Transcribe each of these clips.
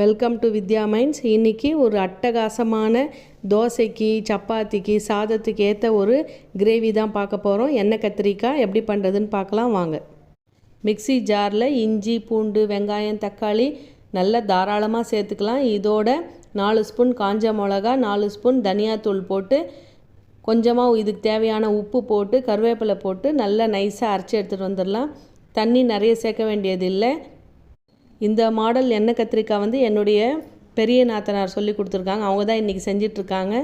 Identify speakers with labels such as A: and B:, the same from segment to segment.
A: Welcome to Vidya mines இன்றைக்கி ஒரு அட்டகாசமான தோசைக்கு சப்பாத்திக்கு சாதத்துக்கு ஏற்ற ஒரு கிரேவி தான் பார்க்க போகிறோம் எண்ணெய் கத்திரிக்காய் எப்படி பண்ணுறதுன்னு பார்க்கலாம். வாங்க. மிக்ஸி ஜாரில் இஞ்சி பூண்டு வெங்காயம் தக்காளி நல்லா தாராளமாக சேர்த்துக்கலாம். இதோட நாலு ஸ்பூன் காஞ்ச மிளகா நாலு ஸ்பூன் தனியாத்தூள் போட்டு கொஞ்சமாக இதுக்கு தேவையான உப்பு போட்டு கருவேப்பிலை போட்டு நல்லா நைஸாக அரைச்சி எடுத்துகிட்டு வந்துடலாம். தண்ணி நிறைய சேர்க்க வேண்டியதில்லை. இந்த மாடல் எண்ணெய் கத்திரிக்காய் வந்து என்னுடைய பெரிய நாத்தனார் சொல்லி கொடுத்துருக்காங்க. அவங்க தான் இன்றைக்கி செஞ்சிட்ருக்காங்க.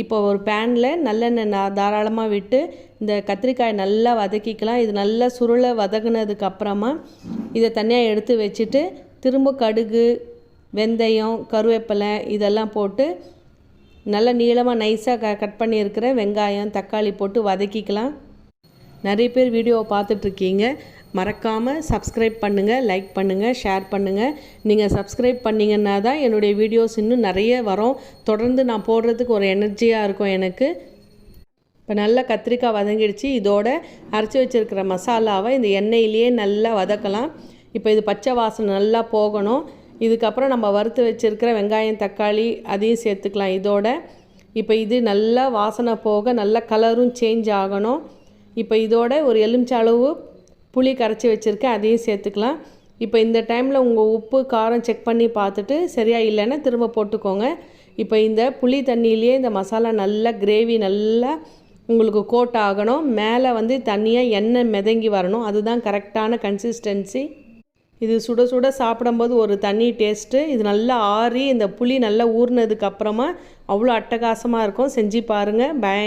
A: இப்போ ஒரு பேனில் நல்லெண்ணெய் நா தாராளமாக விட்டு இந்த கத்திரிக்காயை நல்லா வதக்கிக்கலாம். இது நல்லா சுருளை வதக்குனதுக்கு அப்புறமா இதை தனியாக எடுத்து வச்சுட்டு திரும்ப கடுகு வெந்தயம் கருவேப்பிலை இதெல்லாம் போட்டு நல்லா நீளமாக நைஸாக க கட் பண்ணியிருக்கிற வெங்காயம் தக்காளி போட்டு வதக்கிக்கலாம். நிறைய பேர் வீடியோவை பார்த்துட்ருக்கீங்க. மறக்காமல் சப்ஸ்கிரைப் பண்ணுங்கள் லைக் பண்ணுங்கள் ஷேர் பண்ணுங்கள் நீங்கள் சப்ஸ்கிரைப் பண்ணிங்கன்னா தான் என்னுடைய வீடியோஸ் இன்னும் நிறைய வரும். தொடர்ந்து நான் போடுறதுக்கு ஒரு எனர்ஜியாக இருக்கும் எனக்கு. இப்போ நல்லா கத்திரிக்காய் வதங்கிடுச்சு. இதோட அரைச்சி வச்சுருக்கிற மசாலாவை இந்த எண்ணெயிலேயே நல்லா வதக்கலாம். இப்போ இது பச்சை வாசனை நல்லா போகணும். இதுக்கப்புறம் நம்ம வறுத்து வச்சுருக்கிற வெங்காயம் தக்காளி அதையும் சேர்த்துக்கலாம். இதோட இப்போ இது நல்லா வாசனை போக நல்லா கலரும் சேஞ்ச் ஆகணும். இப்போ இதோட ஒரு எலுமிச்சை அளவு புளி கரைச்சி வச்சுருக்கேன் அதையும் சேர்த்துக்கலாம். இப்போ இந்த டைமில் உங்கள் உப்பு காரம் செக் பண்ணி பார்த்துட்டு சரியாக இல்லைன்னா திரும்ப போட்டுக்கோங்க. இப்போ இந்த புளி தண்ணியிலேயே இந்த மசாலா நல்லா கிரேவி நல்லா உங்களுக்கு கோட் ஆகணும். மேலே வந்து தண்ணியாக எண்ணெய் மிதங்கி வரணும். அதுதான் கரெக்டான கன்சிஸ்டன்சி. இது சுட சுட சாப்பிடும்போது ஒரு தண்ணி டேஸ்ட்டு. இது நல்லா ஆறி இந்த புளி நல்லா ஊறினதுக்கு அப்புறமா அவ்வளோ அட்டகாசமாக இருக்கும். செஞ்சு பாருங்கள் பை.